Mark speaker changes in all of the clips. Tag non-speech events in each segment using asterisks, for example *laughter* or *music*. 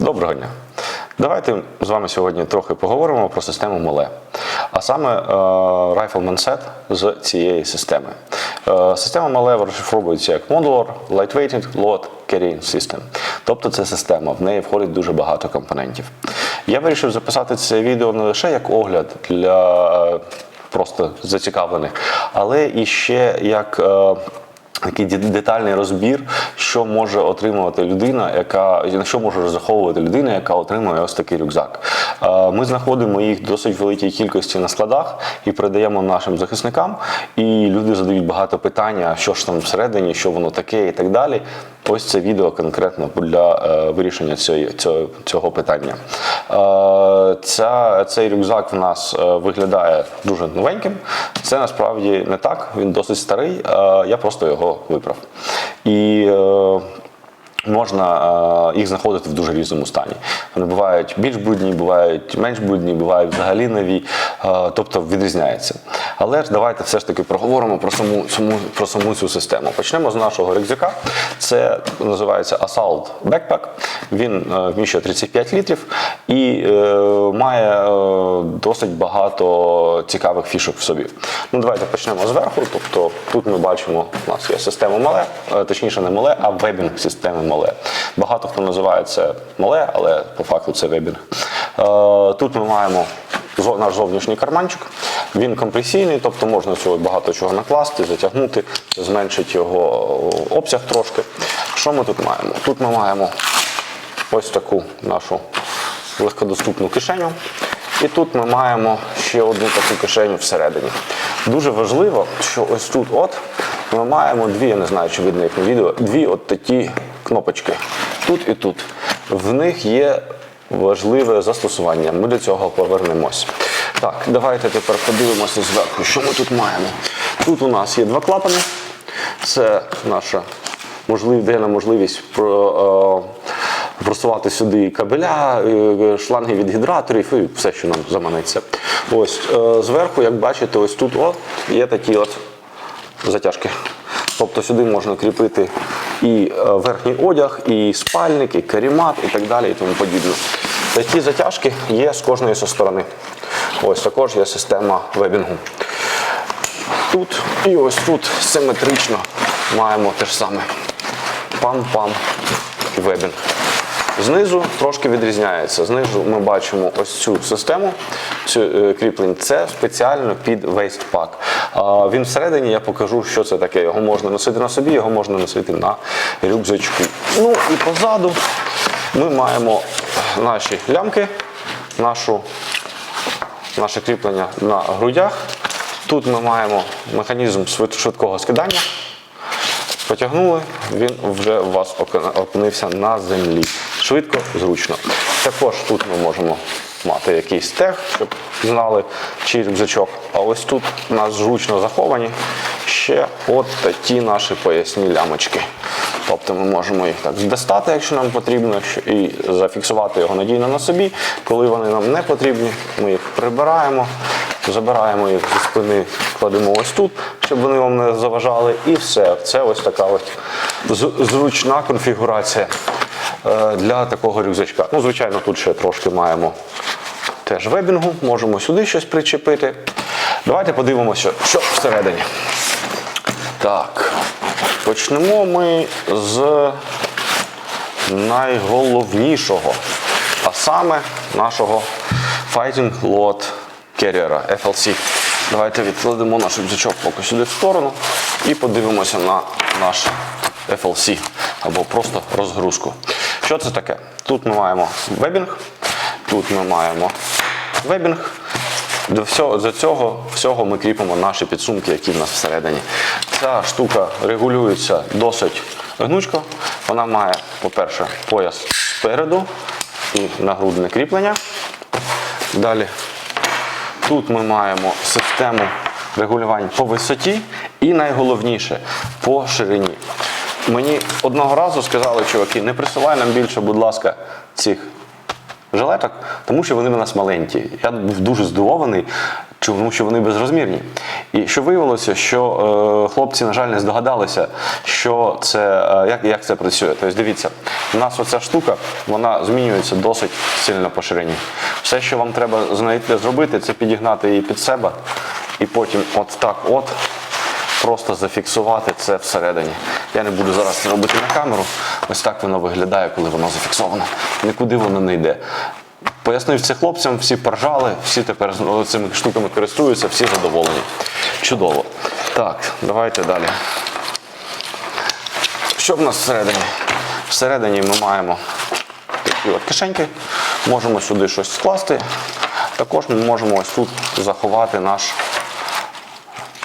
Speaker 1: Доброго дня. Давайте з вами сьогодні трохи поговоримо про систему Моле, а саме е, Rifleman Set з цієї системи. Е, Система Моле розшифровується як Modular Lightweighted Load Carrying System. Тобто це система, в неї входить дуже багато компонентів. Я вирішив записати це відео не лише як огляд для е, просто зацікавлених, але і ще як. е, такий детальний розбір, що може отримувати людина, яка на що може розраховувати людина, яка отримує ось такий рюкзак. Е, Ми знаходимо їх досить великій кількості на складах і передаємо нашим захисникам. І люди задають багато питань, що ж там всередині, що воно таке, і так далі. Ось це відео конкретно для е, вирішення цього, цього питання. Е, Ця, цей рюкзак в нас е, виглядає дуже новеньким. Це насправді не так, він досить старий. Я просто його виправ. І Можна їх знаходити в дуже різному стані. Вони бувають більш брудні, бувають менш брудні, бувають взагалі нові, тобто відрізняється. Але ж давайте все ж таки проговоримо про саму, саму, про саму цю систему. Почнемо з нашого рюкзака. Це називається Assault Backpack. Він е, вміщує 35 літрів і е, має е, досить багато цікавих фішок в собі. Ну, давайте почнемо зверху. Тобто тут ми бачимо, у нас є система мале, точніше не мале, а вебінг системи мале. Багато хто називає це мале, але по факту це вебінг. Тут ми маємо наш зовнішній карманчик. Він компресійний, тобто можна цього багато чого накласти, затягнути, це зменшить його обсяг трошки. Що ми тут маємо? Тут ми маємо ось таку нашу легкодоступну кишеню. І тут ми маємо ще одну таку кишеню всередині. Дуже важливо, що ось тут от ми маємо дві, я не знаю, чи видно їх на відео, дві от такі кнопочки. Тут і тут. В них є важливе застосування. Ми до цього повернемось. Так, давайте тепер подивимося зверху, що ми тут маємо. Тут у нас є два клапани. Це наша можлив, дає нам можливість про, е, просувати сюди кабеля, е, шланги від гідраторів і все, що нам заманеться. Ось е, зверху, як бачите, ось тут о, є такі от затяжки. Тобто сюди можна кріпити і е, верхній одяг, і спальник, і керімат, і так далі, і тому подібне. Такі затяжки є з кожної сторони. Ось також є система вебінгу. Тут і ось тут симетрично маємо те ж саме. Пам-пам вебінг. Знизу трошки відрізняється. Знизу ми бачимо ось цю систему цю, е, кріплень. Це спеціально під А він всередині я покажу, що це таке. Його можна носити на собі, його можна носити на рюкзачку. Ну і позаду ми маємо наші лямки, нашу, наше кріплення на грудях. Тут ми маємо механізм швидкого скидання. Потягнули, він вже у вас опинився на землі. Швидко, зручно. Також тут ми можемо мати якийсь тег, щоб знали, чий рюкзачок. А ось тут у нас зручно заховані ще от такі наші поясні лямочки. Тобто ми можемо їх так достати, якщо нам потрібно, і зафіксувати його надійно на собі. Коли вони нам не потрібні, ми їх прибираємо, забираємо їх зі спини, кладемо ось тут, щоб вони вам не заважали. І все. Це ось така ось зручна конфігурація для такого рюкзачка. Ну, звичайно, тут ще трошки маємо теж вебінгу, можемо сюди щось причепити. Давайте подивимося, що всередині. Так, почнемо ми з найголовнішого, а саме нашого Fighting Load Carrier FLC. Давайте відкладемо наш рюкзачок поки сюди в сторону і подивимося на наш FLC або просто розгрузку. Що це таке? Тут ми маємо вебінг, тут ми маємо вебінг. До всього, до цього всього ми кріпимо наші підсумки, які в нас всередині. Ця штука регулюється досить гнучко. Вона має, по-перше, пояс спереду і нагрудне кріплення. Далі тут ми маємо систему регулювань по висоті і найголовніше по ширині. Мені одного разу сказали, чуваки, не присилай нам більше, будь ласка, цих жилеток, тому що вони в нас маленькі. Я був дуже здивований, тому що вони безрозмірні. І що виявилося, що е, хлопці, на жаль, не здогадалися, що це, е, як, як це працює. Тобто, дивіться, у нас оця штука вона змінюється досить сильно по ширині. Все, що вам треба знайти, зробити, це підігнати її під себе і потім от так от просто зафіксувати це всередині. Я не буду зараз це робити на камеру. Ось так воно виглядає, коли воно зафіксовано. Нікуди воно не йде. Пояснив це хлопцям, всі поржали, всі тепер цими штуками користуються, всі задоволені. Чудово. Так, давайте далі. Що в нас всередині? Всередині ми маємо такі от кишеньки, можемо сюди щось скласти. Також ми можемо ось тут заховати наш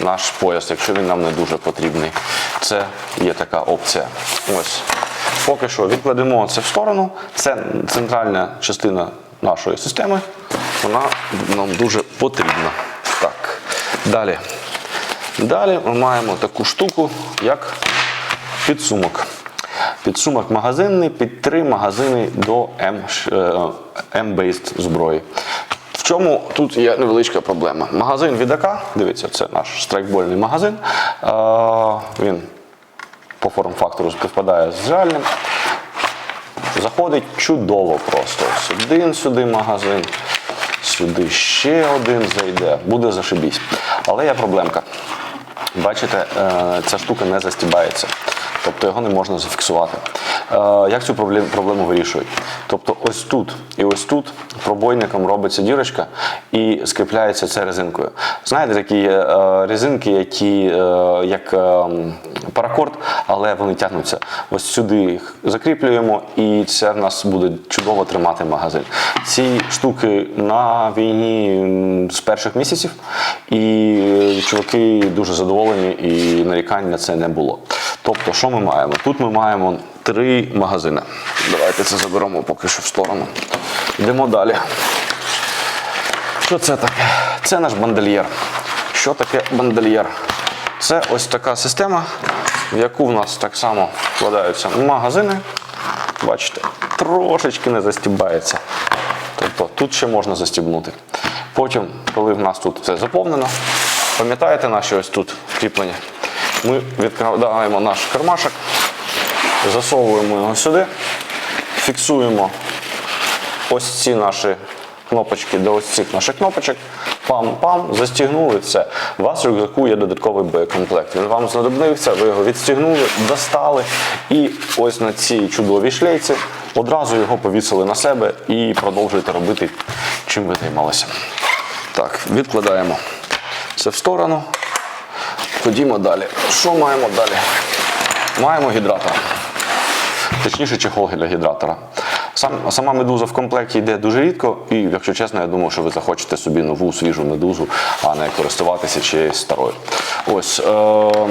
Speaker 1: наш пояс, якщо він нам не дуже потрібний. Це є така опція. Ось. Поки що відкладемо це в сторону. Це центральна частина нашої системи. Вона нам дуже потрібна. Так. Далі. Далі ми маємо таку штуку, як підсумок. Підсумок магазинний під три магазини до ш- е, M-based зброї. Чому тут є невеличка проблема? Магазин від АК, дивіться, це наш страйкбольний магазин. Він по форм-фактору співпадає з реальним. Заходить чудово просто. Один сюди магазин, сюди ще один зайде, буде зашибісь. Але є проблемка. Бачите, е, ця штука не застібається. Тобто його не можна зафіксувати. Е, Як цю проблему вирішують? Тобто ось тут і ось тут пробойником робиться дірочка і скріпляється це резинкою. Знаєте, такі е, резинки, які е, як паракорд, але вони тягнуться. Ось сюди їх закріплюємо, і це в нас буде чудово тримати магазин. Ці штуки на війні з перших місяців, і чуваки дуже задоволені, і нарікань на це не було. Тобто, що ми маємо? Тут ми маємо три магазини. Давайте це заберемо поки що в сторону. Йдемо далі. Що це таке? Це наш бандельєр. Що таке бандельєр? Це ось така система, в яку в нас так само вкладаються магазини. Бачите, трошечки не застібається. Тобто тут ще можна застібнути. Потім, коли в нас тут все заповнено, пам'ятаєте наші ось тут кріплення? Ми відкладаємо наш кармашок, засовуємо його сюди, фіксуємо ось ці наші кнопочки до ось цих наших кнопочок. Пам-пам, застігнули все. У вас в рюкзаку є додатковий боєкомплект. Він вам знадобився, ви його відстігнули, достали. І ось на цій чудовій шлейці одразу його повісили на себе і продовжуєте робити, чим ви займалися. Так, відкладаємо це в сторону. Ходімо далі. Що маємо далі? Маємо гідратор. Точніше, чехол для гідратора. Сам, сама медуза в комплекті йде дуже рідко, і, якщо чесно, я думаю, що ви захочете собі нову свіжу медузу, а не користуватися чиєюсь старою. Ось. Е-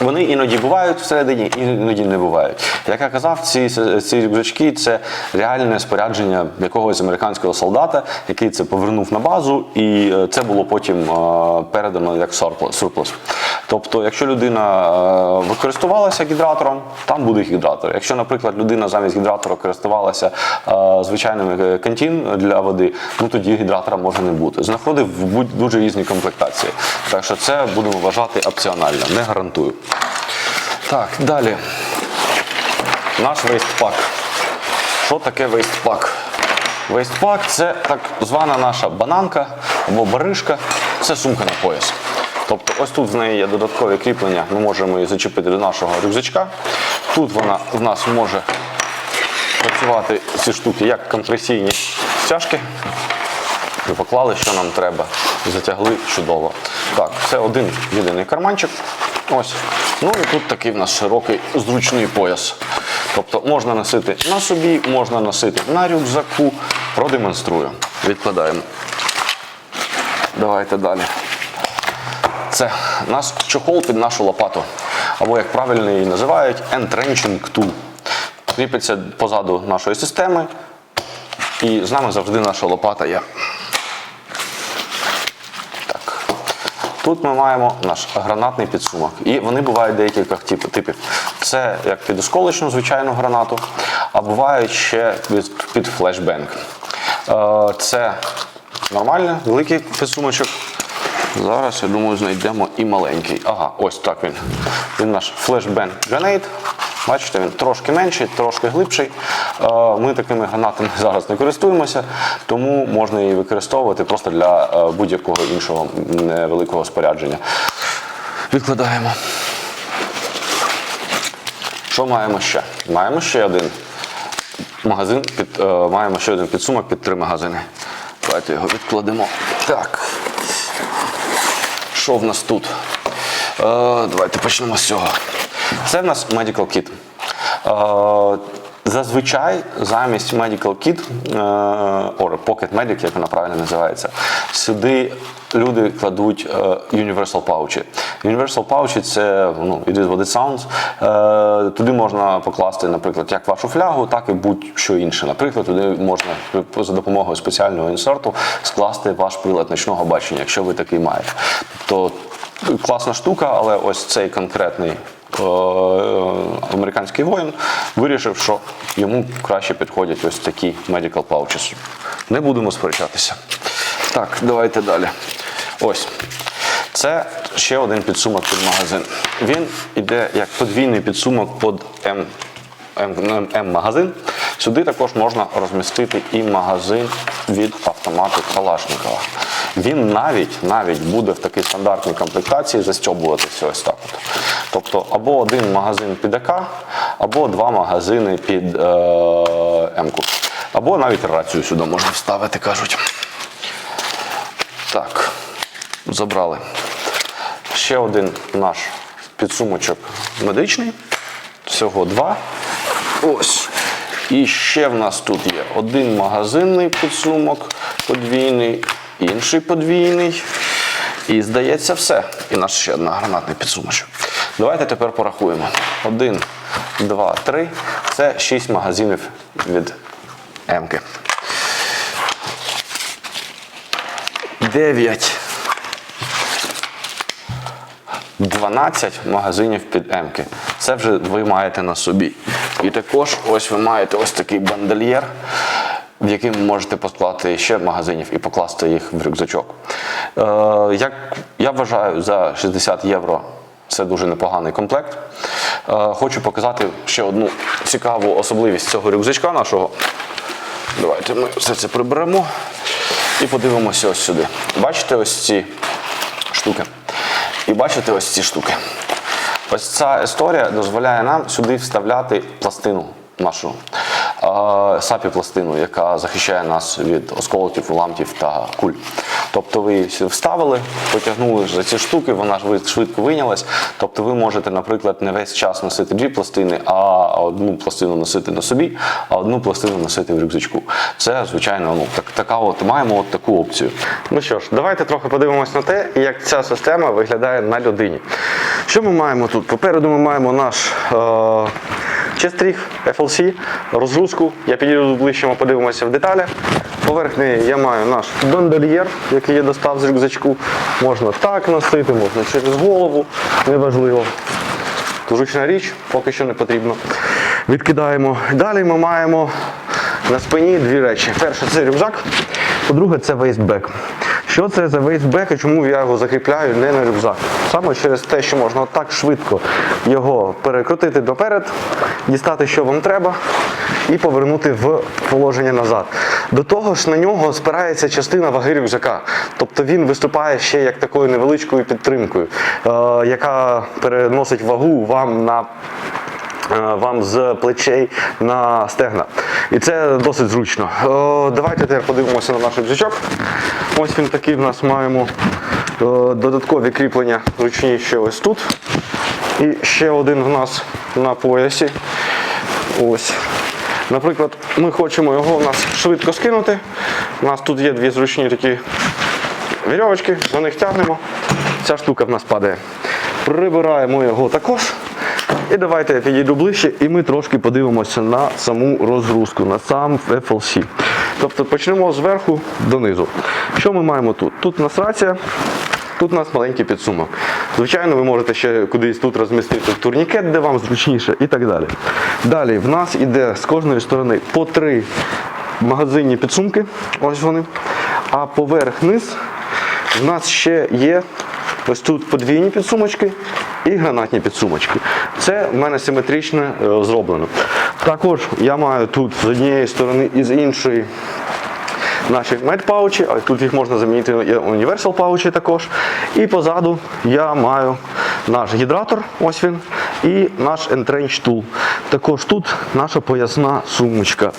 Speaker 1: вони іноді бувають всередині, іноді не бувають. Як я казав, ці, ці рюкзачки це реальне спорядження якогось американського солдата, який це повернув на базу, і е, це було потім е, передано як сурплус. Тобто, якщо людина е, використовувалася гідратором, там буде гідратор. Якщо, наприклад, людина замість гідратора користувалася звичайним кантін для води, ну тоді гідратора може не бути. Знаходив в будь- дуже різні комплектації. Так що це будемо вважати опціонально, не гарантую. Так, далі. Наш вейстпак. Що таке вейстпак? Вейстпак це так звана наша бананка або баришка, це сумка на пояс. Тобто ось тут в неї є додаткові кріплення, ми можемо її зачепити до нашого рюкзачка. Тут вона в нас може працювати ці штуки як компресійні стяжки. Поклали, що нам треба, затягли чудово. Так, це один єдиний карманчик. Ось. Ну і тут такий в нас широкий зручний пояс. Тобто можна носити на собі, можна носити на рюкзаку. Продемонструю. Відкладаємо. Давайте далі. Це наш чохол під нашу лопату. Або, як правильно її називають, entrenching tool. Кріпиться позаду нашої системи. І з нами завжди наша лопата є. Тут ми маємо наш гранатний підсумок. І вони бувають декілька типів. Це як під осколочну звичайну гранату, а бувають ще під, флешбенг. Е, Це нормальний, великий підсумочок. Зараз, я думаю, знайдемо і маленький. Ага, ось так він. Він наш флешбенк Grenade. Бачите, він трошки менший, трошки глибший. Е, Ми такими гранатами *laughs* зараз не користуємося, тому можна її використовувати просто для е, будь-якого іншого невеликого спорядження. Відкладаємо. Що маємо ще? Маємо ще один магазин, під, е, маємо ще один підсумок під три магазини. Давайте його відкладемо. Так. Що в нас тут? Давайте почнемо з цього. Це в нас Medical Kit. Е, зазвичай замість Medical Kit, е, or Pocket Medic, як вона правильно називається, сюди люди кладуть е, Universal Pouch. Universal Pouch це ну, it is what it sounds. Туди можна покласти, наприклад, як вашу флягу, так і будь-що інше. Наприклад, туди можна за допомогою спеціального інсерту скласти ваш прилад ночного бачення, якщо ви такий маєте. Тобто класна штука, але ось цей конкретний американський воїн вирішив, що йому краще підходять ось такі medical pouches. Не будемо сперечатися. Так, давайте далі. Ось. Це ще один підсумок під магазин. Він іде як подвійний підсумок під. М- М-магазин. Сюди також можна розмістити і магазин від автомату Калашникова. Він навіть навіть буде в такій стандартній комплектації застьобуватися ось так. От. Тобто або один магазин під АК, або два магазини під е, М-ку. Або навіть рацію сюди можна вставити, кажуть. Так, забрали. Ще один наш підсумочок медичний. Всього два. Ось. І ще в нас тут є один магазинний підсумок подвійний, інший подвійний. І здається, все. І наш ще одна гранатний підсумочок. Давайте тепер порахуємо. Один, два, три. Це шість магазинів від М-ки. Дев'ять. 12 магазинів під М-ки. Це вже ви маєте на собі. І також ось ви маєте ось такий бандольєр, в який ви можете посклати ще магазинів і покласти їх в рюкзачок. Е, як я вважаю, за 60 євро це дуже непоганий комплект. Е, хочу показати ще одну цікаву особливість цього рюкзачка нашого. Давайте ми все це приберемо і подивимося ось сюди. Бачите ось ці штуки? І бачите ось ці штуки. Ось ця історія дозволяє нам сюди вставляти пластину нашу сапі пластину, яка захищає нас від осколків, уламків та куль. Тобто ви її вставили, потягнули за ці штуки, вона ж швидко вийнялась. Тобто ви можете, наприклад, не весь час носити дві пластини, а одну пластину носити на собі, а одну пластину носити в рюкзачку. Це, звичайно, ну так, така от маємо от таку опцію. Ну що ж, давайте трохи подивимось на те, як ця система виглядає на людині. Що ми маємо тут? Попереду ми маємо наш. Е- Честріг, FLC, розгрузку. Я підійду ближче, ми подивимося в деталях. Поверх неї я маю наш дондольєр, який я достав з рюкзачку. Можна так носити, можна через голову, неважливо. Зручна річ, поки що не потрібно. Відкидаємо. Далі ми маємо на спині дві речі. Перше це рюкзак, по-друге, це вейстбек. Що це за вейстбек і чому я його закріпляю не на рюкзак? Саме через те, що можна так швидко його перекрутити доперед, дістати, що вам треба, і повернути в положення назад. До того ж, на нього спирається частина ваги рюкзака. Тобто він виступає ще як такою невеличкою підтримкою, е, яка переносить вагу вам на вам з плечей на стегна. І це досить зручно. Е, Давайте тепер подивимося на наш рюкзачок. Ось він такий в нас маємо е, додаткові кріплення ручні ще ось тут. І ще один в нас на поясі. Ось. Наприклад, ми хочемо його у нас швидко скинути. У нас тут є дві зручні такі вірьовочки, за них тягнемо. Ця штука в нас падає. Прибираємо його також. І давайте я підійду ближче, і ми трошки подивимося на саму розгрузку, на сам FLC. Тобто почнемо зверху донизу. Що ми маємо тут? Тут у нас рація, тут у нас маленький підсумок. Звичайно, ви можете ще кудись тут розмістити турнікет, де вам зручніше, і так далі. Далі в нас іде з кожної сторони по три
Speaker 2: магазинні підсумки. Ось вони. А поверх низ в нас ще є ось тут подвійні підсумочки і гранатні підсумочки. Це в мене симетрично е, зроблено. Також я маю тут з однієї сторони і з іншої наші медпаучі, а тут їх можна замінити універсал паучі також. І позаду я маю наш гідратор, ось він, і наш Entrench Tool. Також тут наша поясна сумочка.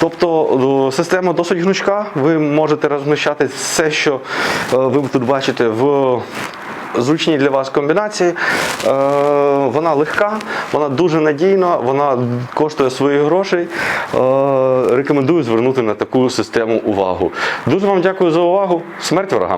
Speaker 2: Тобто система досить гнучка, ви можете розміщати все, що е, ви тут бачите в зручній для вас комбінації. Е, вона легка, вона дуже надійна, вона коштує своїх грошей. Е, рекомендую звернути на таку систему увагу. Дуже вам дякую за увагу. Смерть ворогам!